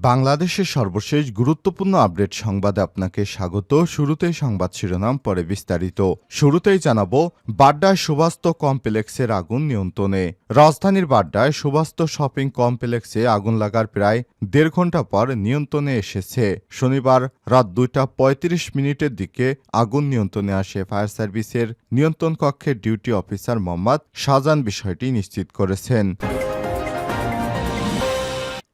বাংলাদেশের সর্বশেষ গুরুত্বপূর্ণ আপডেট সংবাদে আপনাকে স্বাগত। শুরুতেই সংবাদ শিরোনাম, পরে বিস্তারিত। শুরুতেই জানাব, বাড্ডায় সুবাস্ত কমপ্লেক্সের আগুন নিয়ন্ত্রণে। রাজধানীর বাড্ডায় সুবাস্ত শপিং কমপ্লেক্সে আগুন লাগার প্রায় দেড় ঘণ্টা পর নিয়ন্ত্রণে এসেছে। শনিবার রাত দুইটা পঁয়ত্রিশ মিনিটের দিকে আগুন নিয়ন্ত্রণে আসে ফায়ার সার্ভিসের নিয়ন্ত্রণ কক্ষের ডিউটি অফিসার মোহাম্মদ শাহজান বিষয়টি নিশ্চিত করেছেন।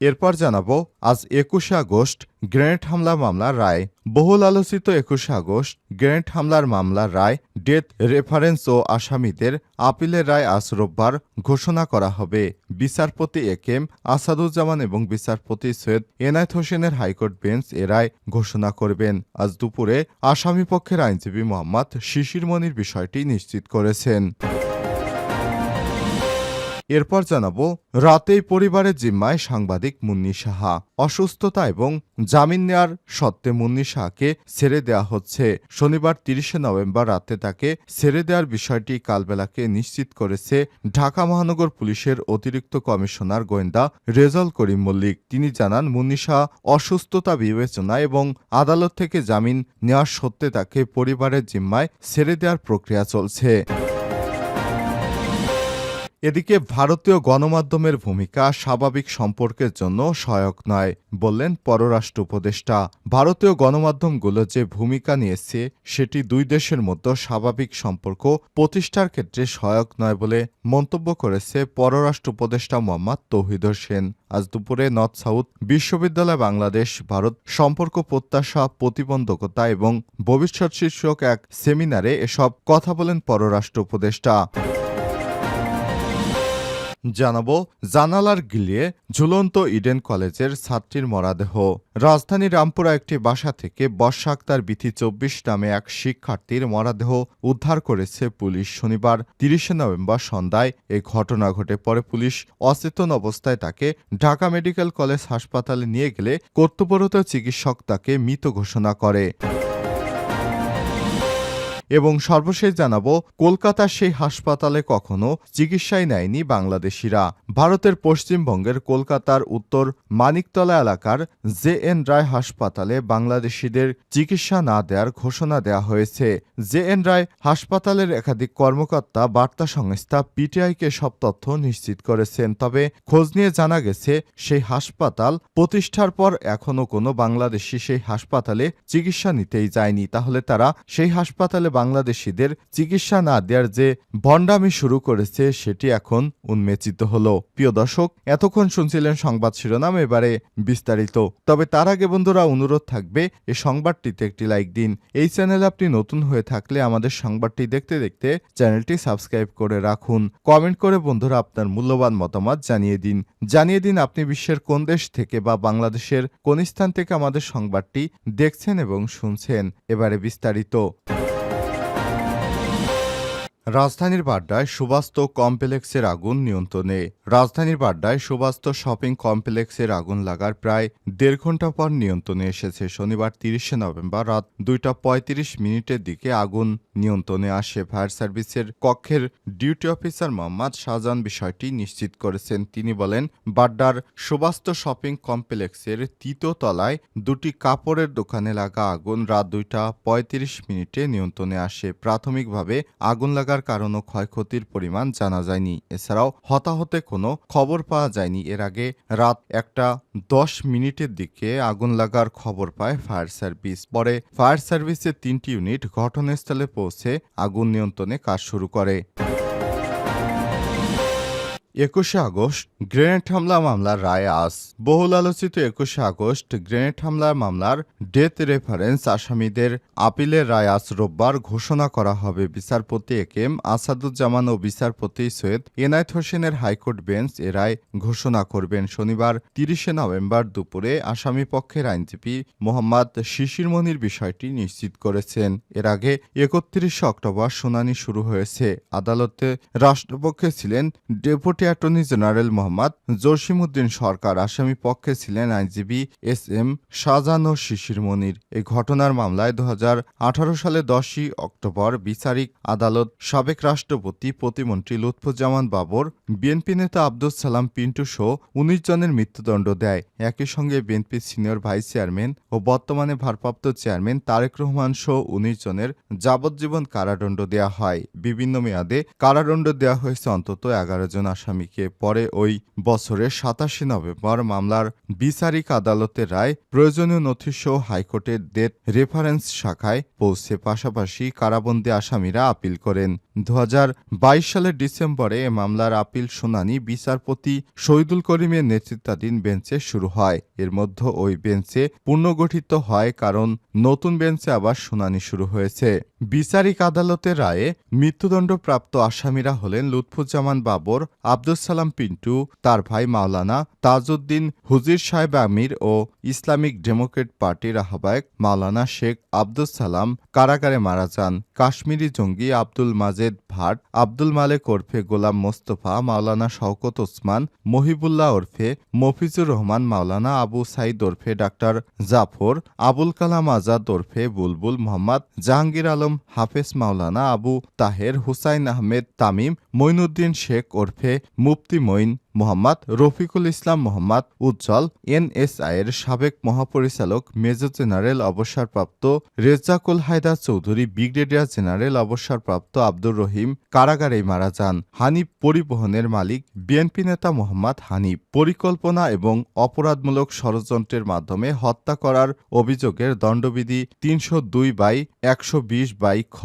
এরপর জানাব, আজ একুশে আগস্ট, গ্রেনেড হামলা মামলার রায়। বহুল আলোচিত একুশে আগস্ট, গ্রেনেড হামলার মামলার রায়, ডেথ রেফারেন্স ও আসামিদের আপিলের রায় আজ রোববার ঘোষণা করা হবে। বিচারপতি এ কেম আসাদুজ্জামান এবং বিচারপতি সৈয়দ এনায়েত হোসেনের হাইকোর্ট বেঞ্চ এ রায় ঘোষণা করবেন। আজ দুপুরে আসামিপক্ষের আইনজীবী মোহাম্মদ শিশির মনির বিষয়টি নিশ্চিত করেছেন। এরপর জানাব, রাতেই পরিবারের জিম্মায় সাংবাদিক মুন্নি সাহা। অসুস্থতা এবং জামিন নেয়ার সত্ত্বে মুন্নি সাহাকে ছেড়ে দেওয়া হচ্ছে। শনিবার তিরিশে নভেম্বর রাতে তাকে ছেড়ে দেওয়ার বিষয়টি কালবেলাকে নিশ্চিত করেছে ঢাকা মহানগর পুলিশের অতিরিক্ত কমিশনার গোয়েন্দা রেজল করিম মল্লিক। তিনি জানান, মুন্নি সাহা অসুস্থতা বিবেচনা এবং আদালত থেকে জামিন নেওয়ার সত্ত্বে তাকে পরিবারের জিম্মায় ছেড়ে দেওয়ার প্রক্রিয়া চলছে। এদিকে ভারতীয় গণমাধ্যমের ভূমিকা স্বাভাবিক সম্পর্কের জন্য সহায়ক নয়, বললেন পররাষ্ট্র উপদেষ্টা। ভারতীয় গণমাধ্যমগুলো যে ভূমিকা নিয়েছে, সেটি দুই দেশের মধ্যে স্বাভাবিক সম্পর্ক প্রতিষ্ঠার ক্ষেত্রে সহায়ক নয় বলে মন্তব্য করেছে পররাষ্ট্র উপদেষ্টা মোহাম্মদ তৌহিদ হোসেন। আজ দুপুরে নর্থ সাউথ বিশ্ববিদ্যালয় বাংলাদেশ, ভারত সম্পর্ক প্রত্যাশা, প্রতিবন্ধকতা এবং ভবিষ্যৎ শীর্ষক এক সেমিনারে এসব কথা বলেন পররাষ্ট্র উপদেষ্টা। জানাব জানালার গিলিয়ে ঝুলন্ত ইডেন কলেজের ছাত্রীর মরাদেহ। রাজধানী রামপুরা একটি বাসা থেকে বর্ষা আক্তার বিথি চব্বিশ নামে এক শিক্ষার্থীর মরাদেহ উদ্ধার করেছে পুলিশ শনিবার, তিরিশে নভেম্বর সন্ধ্যায়। এ ঘটনা ঘটে পরে পুলিশ অচেতন অবস্থায় তাকে ঢাকা মেডিকেল কলেজ হাসপাতালে নিয়ে গেলে কর্তব্যরত চিকিৎসক তাকে মৃত ঘোষণা করে। এবং সর্বশেষ জানাব, কলকাতার সেই হাসপাতালে কখনো চিকিৎসায় নেয়নি বাংলাদেশিরা। ভারতের পশ্চিমবঙ্গের কলকাতার উত্তর মানিকতলা এলাকার জে এন রায় হাসপাতালে বাংলাদেশিদের চিকিৎসা না দেওয়ার ঘোষণা দেওয়া হয়েছে। জে এন রায় হাসপাতালের একাধিক কর্মকর্তা বার্তা সংস্থা পিটিআইকে সব তথ্য নিশ্চিত করেছেন, তবে খোঁজ নিয়ে জানা গেছে, সেই হাসপাতাল প্রতিষ্ঠার পর এখনও কোনো বাংলাদেশি সেই হাসপাতালে চিকিৎসা নিতেই যায়নি। তাহলে তারা সেই হাসপাতালে বাংলাদেশিদের চিকিৎসা না দেওয়ার যে ভণ্ডামি শুরু করেছে, সেটি এখন উন্মেচিত হলো। প্রিয় দর্শক, এতক্ষণ শুনছিলেন সংবাদ শিরোনাম, এবারে বিস্তারিত। তবে তার আগে বন্ধুরা, অনুরোধ থাকবে, এই সংবাদটিতে একটি লাইক দিন। এই চ্যানেলে আপনি নতুন হয়ে থাকলে আমাদের সংবাদটি দেখতে দেখতে চ্যানেলটি সাবস্ক্রাইব করে রাখুন। কমেন্ট করে বন্ধুরা আপনার মূল্যবান মতামত জানিয়ে দিন। জানিয়ে দিন আপনি বিশ্বের কোন দেশ থেকে বা বাংলাদেশের কোন স্থান থেকে আমাদের সংবাদটি দেখছেন এবং শুনছেন। এবারে বিস্তারিত। রাজধানীর বাড্ডায় সুবাস্ত কমপ্লেক্সের আগুন নিয়ন্ত্রণে। রাজধানীর বাড্ডায় সুবাস্ত শপিং কমপ্লেক্সের আগুন লাগার প্রায় দেড় ঘণ্টা পর নিয়ন্ত্রণে এসেছে। শনিবার তিরিশে নভেম্বর রাত দুইটা পঁয়ত্রিশ মিনিটের দিকে আগুন নিয়ন্ত্রণে আসে। ফায়ার সার্ভিসের কক্ষের ডিউটি অফিসার মোহাম্মদ শাহজাহান বিষয়টি নিশ্চিত করেছেন। তিনি বলেন বাড্ডার সুবাস্ত শপিং কমপ্লেক্সের তৃতীয় তলায় দুটি কাপড়ের দোকানে লাগা আগুন রাত দুইটা পঁয়ত্রিশ মিনিটে নিয়ন্ত্রণে আসে। প্রাথমিকভাবে আগুন লাগার কারণ ও ক্ষয়ক্ষতির পরিমাণ জানা যায়নি। এছাড়াও হতাহতে কোনো খবর পাওয়া যায়নি। এর আগে রাত একটা দশ মিনিটের দিকে আগুন লাগার খবর পায় ফায়ার সার্ভিস। পরে ফায়ার সার্ভিসের তিনটি ইউনিট ঘটনাস্থলে পৌঁছে আগুন নিয়ন্ত্রণে কাজ শুরু করে। একুশে আগস্ট, গ্রেনেড হামলা মামলার রায় আজ। বহুল আলোচিত একুশে আগস্ট, গ্রেনেড হামলার মামলার ডেথ রেফারেন্স আসামিদের আপিলের রায় আজ রোববার ঘোষণা করা হবে। বিচারপতি এ কেম আসাদুজ্জামান ও বিচারপতি সৈয়দ এনায়েত হোসেনের হাইকোর্ট বেঞ্চ এ রায় ঘোষণা করবেন। শনিবার, তিরিশে নভেম্বর দুপুরে আসামি পক্ষের আইনজীবী মোহাম্মদ শিশির মনির বিষয়টি নিশ্চিত করেছেন। এর আগে একত্রিশে অক্টোবর শুনানি শুরু হয়েছে। আদালতে রাষ্ট্রপক্ষে ছিলেন deputy attorney general Mohammad Jasimuddin Sarkar আসামি পক্ষে ছিলেন আইনজীবী এস এম শাহজাহান ও শিশির মনির। এই ঘটনার মামলায় দু সালে দশই অক্টোবর বিচারিক আদালত সাবেক রাষ্ট্রপতি প্রতিমন্ত্রী লুৎফুজ্জামান বাবর, বিএনপি নেতা আব্দুল সালাম পিন্টু সহ উনিশ জনের মৃত্যুদণ্ড দেয়। একই সঙ্গে বিএনপির সিনিয়র ভাইস চেয়ারম্যান ও বর্তমানে ভারপ্রাপ্ত চেয়ারম্যান তারেক রহমান সহ উনিশ জনের যাবজ্জীবন কারাদণ্ড দেওয়া হয়। বিভিন্ন মেয়াদে কারাদণ্ড দেওয়া হয়েছে অন্তত এগারো জন আসামিকে পরে ওই বছরের সাতাশে নভেম্বর মামলার বিচারিক আদালতের রায় প্রয়োজনীয় নথিসহ হাইকোর্টের ডেট রেফারেন্স শাখায় পৌঁছে পাশাপাশি কারাবন্দী আসামিরা আপিল করেন। দু সালের ডিসেম্বরে এ মামলার আপিল শুনানি বিচারপতি শহীদুল করিমের নেতৃত্বাধীন বেঞ্চে শুরু হয়। এর মধ্যে ওই বেঞ্চে পুনর্গঠিত হয় কারণ নতুন বেঞ্চে আবার শুনানি শুরু হয়েছে। বিচারিক আদালতের রায়ে মৃত্যুদণ্ডপ্রাপ্ত আসামিরা হলেন লুৎফুজ্জামান বাবর আব্দুল সালাম পিন্টু, তার ভাই মাওলানা তাজউদ্দিন, হুজির সাহেব আমির ও ইসলামিক ডেমোক্রেট পার্টির আহ্বায়ক মাওলানা শেখ আব্দুল সালাম কারাগারে মারা যান। কাশ্মীরি জঙ্গি আব্দুল মাজেদ ভাট, আব্দুল মালেক ওরফে গোলাম মোস্তফা, মাওলানা শওকত ওসমান, মহিবুল্লাহ ওরফে মফিজুর রহমান, মাওলানা আবু সাইদ ওরফে ডাক্তার জাফর, আবুল কালাম আজাদ ওরফে বুলবুল মোহাম্মদ, জাহাঙ্গীর আলম, হাফেজ মাওলানা আবু তাহের, হুসাইন আহমেদ তামিম, মঈনুদ্দিন শেখ ওরফে muptimoin মোহাম্মদ রফিকুল ইসলাম মোহাম্মদ উজ্জ্বল এনএসআইয়ের সাবেক মহাপরিচালক মেজর জেনারেল অবসরপ্রাপ্ত রেজ্জাকুল হায়দার চৌধুরী ব্রিগেডিয়ার জেনারেল অবসরপ্রাপ্ত আব্দুর রহিম কারাগারেই মারা যান। হানিফ পরিবহনের মালিক, বিএনপি নেতা মোহাম্মদ হানিফ পরিকল্পনা এবং অপরাধমূলক ষড়যন্ত্রের মাধ্যমে হত্যা করার অভিযোগের দণ্ডবিধি তিনশো দুই বাই একশো বিশ বাই খ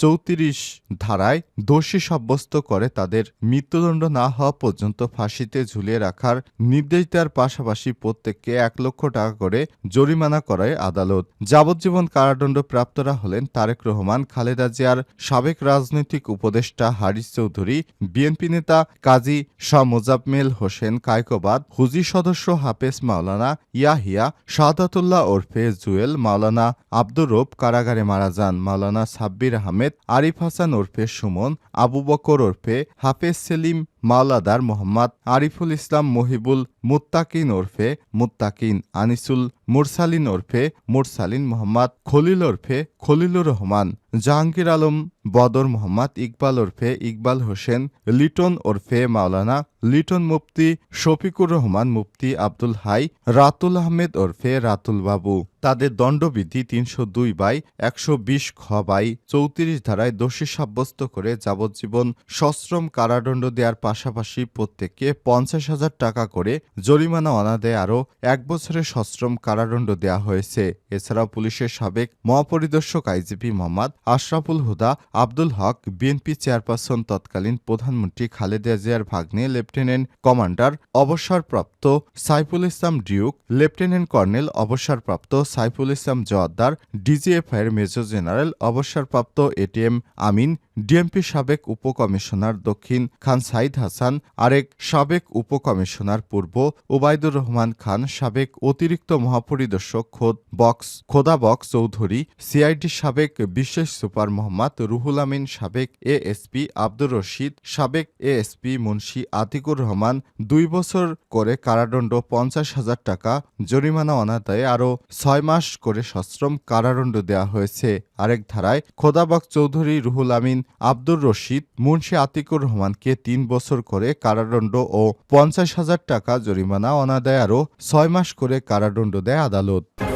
চৌত্রিশ ধারায় দোষী সাব্যস্ত করে তাদের মৃত্যুদণ্ড না হওয়া পর্যন্ত ফাঁসিতে ঝুলিয়ে রাখার নির্দেশ দেওয়ার পাশাপাশি প্রত্যেককে এক লক্ষ টাকা করে জরিমানা করায় আদালত। যাবজ্জীবন কারাদণ্ড প্রাপ্তরা হলেন তারেক রহমান, খালেদা জিয়ার সাবেক রাজনৈতিক উপদেষ্টা হারিস চৌধুরী, বিএনপি নেতা কাজী শাহ মোজাম্মেল হোসেন কায়কোবাদ হুজি সদস্য হাফেজ মাওলানা ইয়াহিয়া, শাহাদাতুল্লাহ ওরফে জুয়েল, মাওলানা আব্দুর রব কারাগারে মারা যান, মাওলানা সাব্বির আহমেদ, আরিফ হাসান ওরফে সুমন, আবু বকর ওরফে হাফেজ সেলিম মাওলাদার মোহাম্মদ আরিফুল ইসলাম মহিবুল মুত্তাকিন ওরফে মুত্তাকিন, আনিসুল মুরসালিন ওরফে মুরসালিন মোহাম্মদ, খলিল ওরফে খলিলুর রহমান, জাহাঙ্গীর আলম, বদর মোহাম্মদ ইকবাল ওরফে ইকবাল হোসেন, লিটন ওরফে মাওলানা লিটন মুফতি, শফিকুর রহমান মুফতি আব্দুল হাই, রাতুল আহমেদ ওরফে রাতুল বাবু। তাদের দণ্ডবিধি তিনশো দুই বাই একশো বিশ খ বাই চৌত্রিশ ধারায় দোষী সাব্যস্ত করে যাবজ্জীবন সশ্রম কারাদণ্ড দেওয়ার পাশাপাশি প্রত্যেককে পঞ্চাশ হাজার টাকা করে জরিমানা অনাদায়ে আরও এক বছরের সশ্রম কারাদণ্ড দেওয়া হয়েছে। এছাড়াও পুলিশের সাবেক মহাপরিদর্শক IGP Mohammad Ashraful Huda, Abdul Haque, BNP chairperson তৎকালীন প্রধানমন্ত্রী খালেদা জিয়ার ভাগ্নে, লেফটেন্যান্ট কমান্ডার অবসরপ্রাপ্ত Saiful Islam Duke, lieutenant colonel অবসরপ্রাপ্ত সাইফুল ইসলাম জওয়াদ্দার ডিজিএফআইয়ের মেজর জেনারেল অবসরপ্রাপ্ত এটিএম আমিন ডিএমপি সাবেক উপকমিশনার দক্ষিণ খান সাইদ হাসান, আরেক সাবেক উপকমিশনার পূর্ব ওবায়দুর রহমান খান, সাবেক অতিরিক্ত মহাপরিদর্শক খোদ বক্স খোদা বক্স চৌধুরী, সিআইডি সাবেক বিশেষ সুপার মোহাম্মদ রুহুল আমিন, সাবেক এএসপি আব্দুর রশিদ, সাবেক এএসপি মুন্সি আতিকুর রহমান, দুই বছর করে কারাদণ্ড পঞ্চাশ হাজার টাকা জরিমানা অনাদায়ে আরও ছয় মাস করে সশ্রম কারাদণ্ড দেওয়া হয়েছে। আরেক ধারায় খোদাবক চৌধুরী রুহুল আমিন আব্দুর রশিদ, মুন্সি আতিকুর রহমানকে তিন বছর করে কারাদণ্ড ও পঞ্চাশ হাজার টাকা জরিমানা, অনাদায় আরও ছয় মাস করে কারাদণ্ড দেয় আদালত।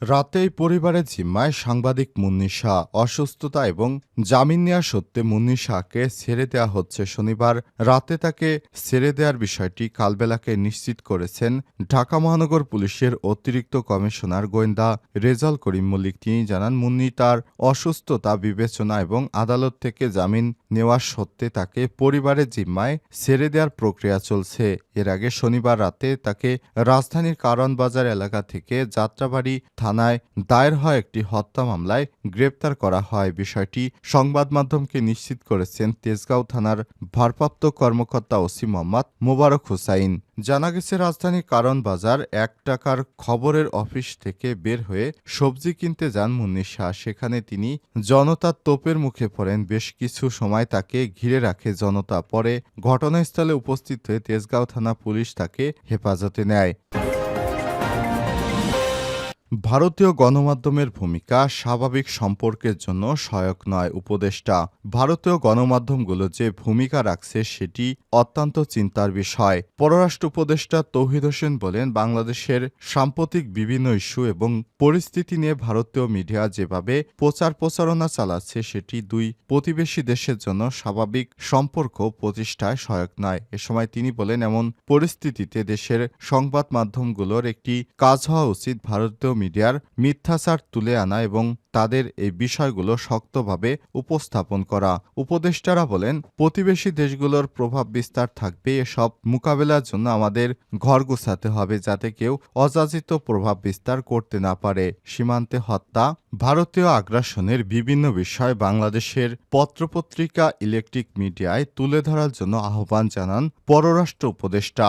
রাতেই পরিবারের জিম্মায় সাংবাদিক মুন্নি শাহ অসুস্থতা এবং জামিন নেওয়া সত্ত্বে মুন্নি শাহকে ছেড়ে দেওয়া হচ্ছে শনিবার। রাতে তাকে ছেড়ে দেওয়ার বিষয়টি কালবেলাকে নিশ্চিত করেছেন ঢাকা মহানগর পুলিশের অতিরিক্ত কমিশনার গোয়েন্দা রেজাল করিম মল্লিক। তিনি জানান, মুন্নি তার অসুস্থতা, বিবেচনা এবং আদালত থেকে জামিন নেওয়ার সত্ত্বে তাকে পরিবারের জিম্মায় ছেড়ে দেওয়ার প্রক্রিয়া চলছে। এর আগে শনিবার রাতে তাকে রাজধানীর কারণ বাজার এলাকা থেকে যাত্রাবাড়ি থানায় দায়ের হয় একটি হত্যা মামলায় গ্রেপ্তার করা হয়। বিষয়টি সংবাদ মাধ্যমকে নিশ্চিত করেছেন তেজগাঁও থানার ভারপ্রাপ্ত কর্মকর্তা ওসি মোহাম্মদ মোবারক হুসাইন। জানা গেছে, রাজধানী কারণ বাজার এক টাকার খবরের অফিস থেকে বের হয়ে সবজি কিনতে যান মুন্নি শাহ। সেখানে তিনি জনতার তোপের মুখে পড়েন। বেশ কিছু সময় তাকে ঘিরে রাখে জনতা। পরে ঘটনাস্থলে উপস্থিত হয়ে তেজগাঁও থানা পুলিশ তাকে হেফাজতে নেয়। ভারতীয় গণমাধ্যমের ভূমিকা স্বাভাবিক সম্পর্কের জন্য সহায়ক নয় উপদেষ্টা। ভারতীয় গণমাধ্যমগুলো যে ভূমিকা রাখছে সেটি অত্যন্ত চিন্তার বিষয়। পররাষ্ট্র উপদেষ্টা তৌহিদ হোসেন বলেন, বাংলাদেশের সাম্প্রতিক বিভিন্ন ইস্যু এবং পরিস্থিতি নিয়ে ভারতীয় মিডিয়া যেভাবে প্রচার প্রচারণা চালাচ্ছে, সেটি দুই প্রতিবেশী দেশের জন্য স্বাভাবিক সম্পর্ক প্রতিষ্ঠায় সহায়ক নয়। এ সময় তিনি বলেন, এমন পরিস্থিতিতে দেশের সংবাদ মাধ্যমগুলোর একটি কাজ হওয়া উচিত ভারতীয় মিডিয়ার মিথ্যাচার তুলে আনা এবং তাদের এই বিষয়গুলো শক্তভাবে উপস্থাপন করা। উপদেষ্টারা বলেন, প্রতিবেশী দেশগুলোর প্রভাব বিস্তার থাকবে, এসব মোকাবেলার জন্য আমাদের ঘর গুছাতে হবে যাতে কেউ অযাচিত প্রভাব বিস্তার করতে না পারে। সীমান্তে হত্যা, ভারতীয় আগ্রাসনের বিভিন্ন বিষয় বাংলাদেশের পত্রপত্রিকা ইলেকট্রিক মিডিয়ায় তুলে ধরার জন্য আহ্বান জানান পররাষ্ট্র উপদেষ্টা।